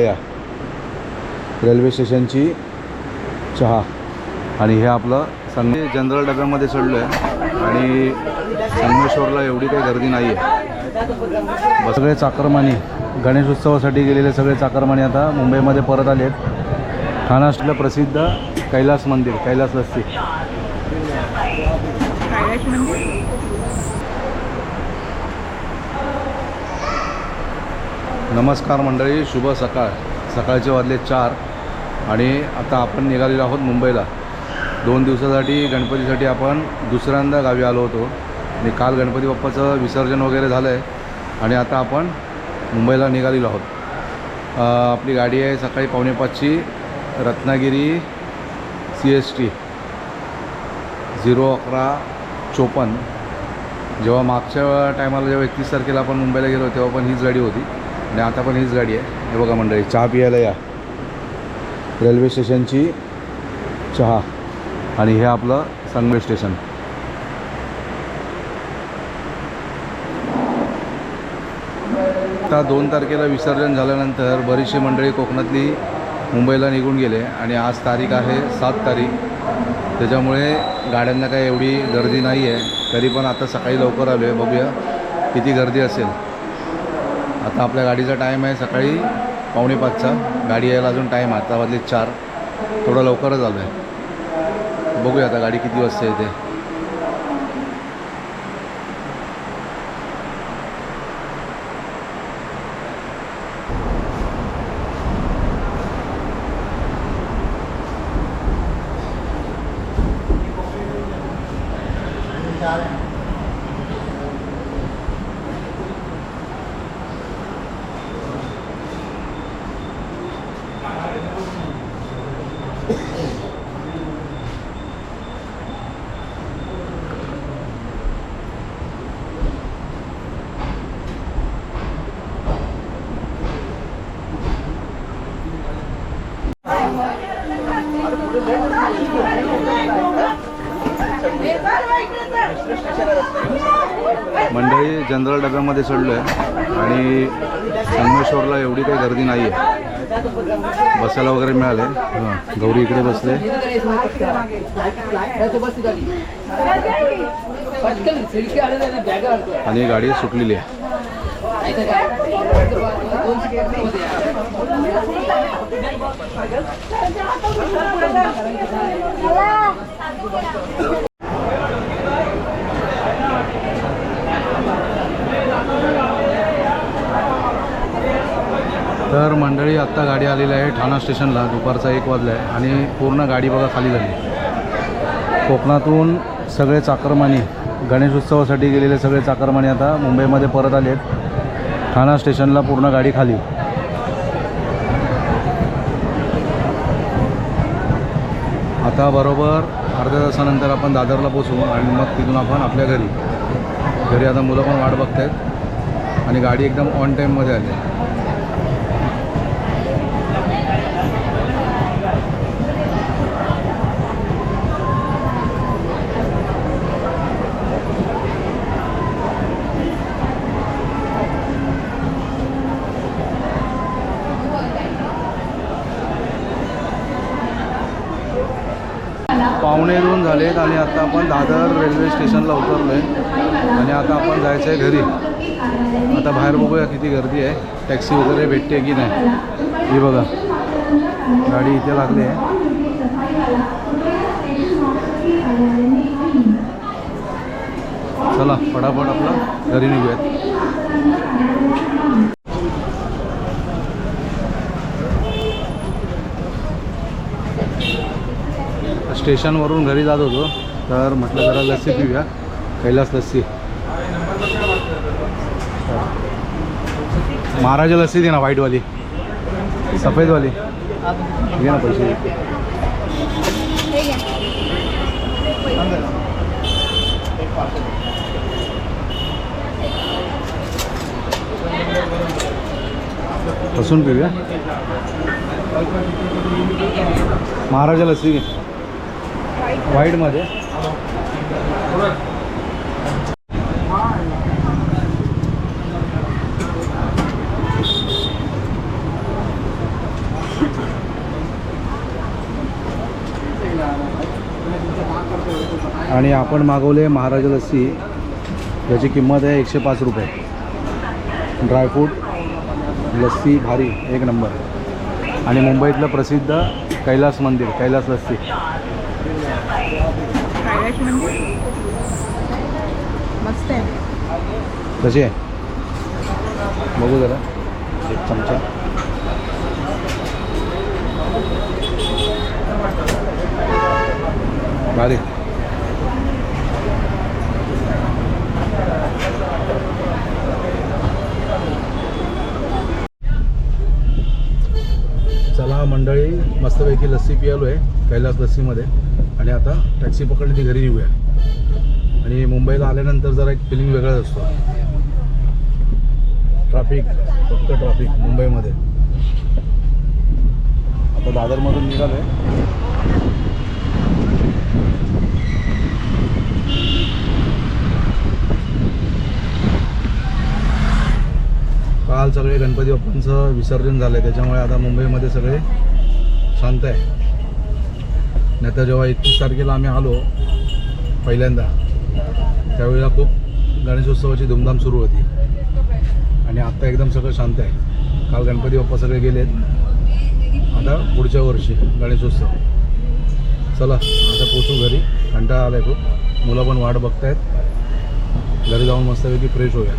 या. रेल्वे स्टेशनची चहा. आणि हे आपलं संगे जनरल डब्यामध्ये चढलो आहे आणि संगमेश्वरला एवढी काही गर्दी नाही आहे सगळे चाकरमानी. गणेश उत्सवासाठी गेलेले सगळे चाकरमानी आता मुंबईमध्ये परत आले आहेत ठाण्यातलं प्रसिद्ध कैलास मंदिर कैलास लस्सी. नमस्कार मंडळी शुभ सकाळ. सकाळचे वाजले चार आणि आता आपण निघालेलो आहोत मुंबईला. दोन दिवसासाठी गणपतीसाठी आपण दुसऱ्यांदा गावी आलो होतो. आणि काल गणपती बाप्पाचं विसर्जन वगैरे झालं आहे आणि आता आपण मुंबईला निघालेलो आहोत. आपली गाडी आहे सकाळी पावणे पाचची Ratnagiri C S T zero अकरा चोपन्न. जेव्हा मागच्या टायमाला जेव्हा एकतीस तारखेला आपण मुंबईला गेलो तेव्हा पण हीच गाडी होती. आणि आता पण हीच गाडी आहे. हे बघा मंडळी चहा पियाला या. रेल्वे स्टेशनची चहा. आणि हे आपलं संगमे स्टेशन. आता दोन तारखेला विसर्जन झाल्यानंतर बरीचशी मंडळी कोकणातली मुंबईला निघून गेले आणि आज तारीख आहे सात तारीख. त्याच्यामुळे गाड्यांना काही एवढी गर्दी नाही आहे तरी पण आता सकाळी लवकर आलो आहे बघूया किती गर्दी असेल. आता आपल्या गाडीचा टाईम आहे सकाळी पावणे पाचचा. गाडी यायला अजून टाईम आहे आता वाजले चार. थोडं लवकरच आलो आहे बघूया आता गाडी किती वाजता येते. मंडळी जनरल डब्यामध्ये चढलो आहे आणि संगमेश्वरला एवढी काही गर्दी नाही आहे बसायला वगैरे मिळाले. हां गौरी इकडे बसले. आणि गाडी सुटलेली आहे. तर मंडळी आत्ता गाडी आलेली आहे ठाणा स्टेशनला. दुपारचा एक वाजला आहे आणि पूर्ण गाडी बघा खाली झाली. कोकणातून सगळे चाकरमानी गणेश उत्सवासाठी गेलेले सगळे चाकरमानी आता मुंबईमध्ये परत आले आहेत ठाणा स्टेशनला पूर्ण गाडी खाली. आता बरोबर अर्ध्या तासानंतर आपण दादरला पोचू आणि मग तिथून आपण आपल्या घरी. घरी आता मुलं पण वाट बघत आहेत आणि गाडी एकदम ऑन टाईममध्ये आली. पावणे दोन झालेत आणि आता आपण दादर रेल्वे स्टेशनला उतरलो आहे आणि आता आपण जायचं आहे घरी. आता बाहेर बघूया किती गर्दी आहे. टॅक्सी वगैरे भेटते की नाही? ही बघा. गाडी इथे लागली आहे. चला फटाफट आपला घरी निघूयात. स्टेशनवरून घरी जात होतो. तर म्हटलं जरा लस्सी पिऊया. कैलास लस्सी. महाराजा लस्सी दे ना व्हाईटवाली सफेदवाली. घे ना पैसे. बसून पिऊया. महाराजा लस्सी घे. वाईडमध्ये. आणि आपण मागवले महाराजा लस्सी. याची किंमत आहे एकशे पाच रुपये. ड्रायफ्रूट लस्सी भारी एक नंबर. आणि मुंबईतलं प्रसिद्ध कैलास मंदिर कैलास लस्सी. हायलाईट म्हणजे? मस्त आहे. कशी आहे? बघू जरा. एक चमचा. भारी चला मंडळी मस्तपैकी लस्सी पियालो आहे कैलास लस्सीमध्ये. आणि आता. टॅक्सी पकडली ती घरी निघूया. आणि मुंबईला आल्यानंतर जरा एक फिलिंग वेगळाच असतो. ट्रॅफिक फक्त ट्रॅफिक मुंबईमध्ये. आता दादरमधून निघालं आहे काल सगळे गणपती बाप्पांचं विसर्जन झालं आहे त्याच्यामुळे आता मुंबईमध्ये सगळे शांत आहे. नाहीतर जेव्हा एकतीस तारखेला आम्ही आलो पहिल्यांदा त्यावेळेला खूप गणेशोत्सवाची धूमधाम सुरू होती. आणि आत्ता एकदम सगळं शांत आहे. काल गणपती बाप्पा सगळे गेले आता पुढच्या वर्षी गणेशोत्सव. चला आता पोचू घरी. कंटाळा आला आहे खूप. मुलं पण वाट बघतायत. घरी जाऊन मस्तपैकी फ्रेश होऊया.